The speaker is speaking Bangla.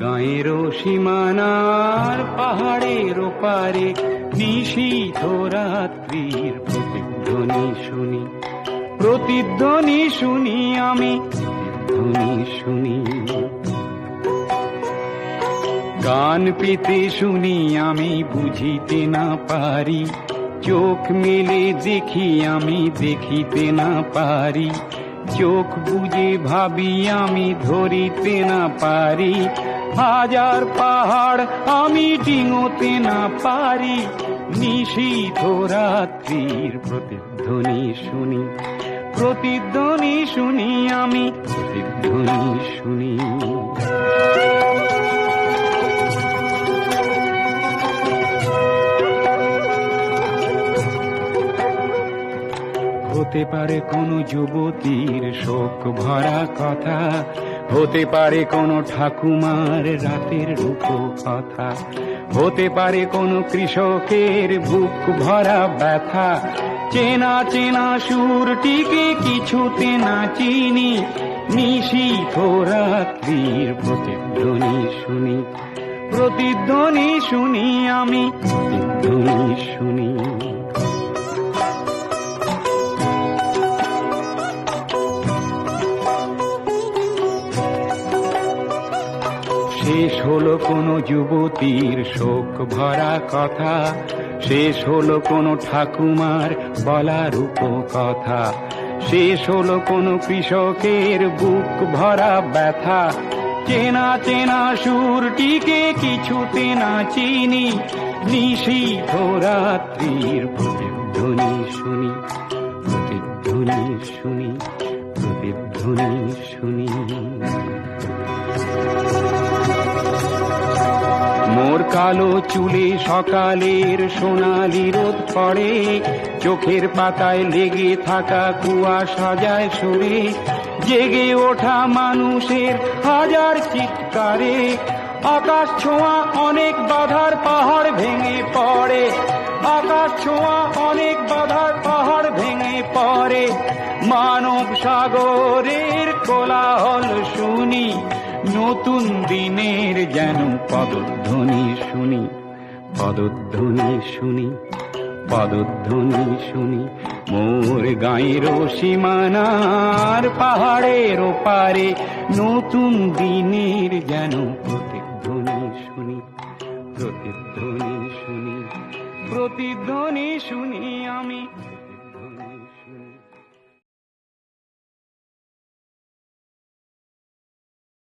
গায়ের সীমানার পাহাড়ের ওপারে নিশীথ রাত্রির প্রতিধ্বনি শুনি প্রতিধ্বনি শুনি আমি, প্রতিধ্বনি শুনি। গান পেতে শুনি আমি, বুঝিতে না পারি, চোখ মেলে দেখি আমি, দেখিতে না পারি। চোখ বুঝে ভাবি, আমি ধরিতে না পারি। হাজার পাহাড় আমি ডিঙোতে না পারি। নিশীথ রাত্রির প্রতিধ্বনি শুনি প্রতিধ্বনি শুনি আমি, প্রতিধ্বনি শুনি। হতে পারে কোনো যুবতীর শোক ভরা কথা, হতে পারে কোনো ঠাকুমার রাতের রূপ কথা হতে পারে কোনো কৃষকের বুক ভরা ব্যথা। চেনা চেনা সুরটিকে কিছুতে না চিনি নিশীথ রাত্রির প্রতিধ্বনি শুনি প্রতিধ্বনি শুনি আমি, প্রতিধ্বনি শুনি। শেষ হলো কোনো যুবতীর শোক ভরা কথা। শেষ হলো কোনো ঠাকুমার বলা রূপ কথা শেষ হলো কোনো কৃষকের বুক ভরা ব্যথা। চেনা চেনা সুরটিকে কিছুতে না চিনি। নিশীথ রাত্রির প্রতিধ্বনি শুনি প্রতিধ্বনি শুনি। কালো চুলে সকালের সোনালি রোদ পড়ে, চোখের পাতায় লেগে থাকা কুয়া সাজায় সরে, জেগে ওঠা মানুষের হাজার চিৎকারে, আকাশ ছোঁয়া অনেক বাধার পাহাড় ভেঙে পড়ে, আকাশ ছোঁয়া অনেক বাধার পাহাড় ভেঙে পড়ে, মানব সাগরের কোলাহল শুনি নতুন দিনের যেন পদধ্বনি শুনি পদধ্বনি শুনি পদধ্বনি শুনি। মোর গায়ের সীমানার পাহাড়ের ওপারে নতুন দিনের যেন প্রতিধ্বনি শুনি প্রতিধ্বনি শুনি প্রতিধ্বনি শুনি আমি।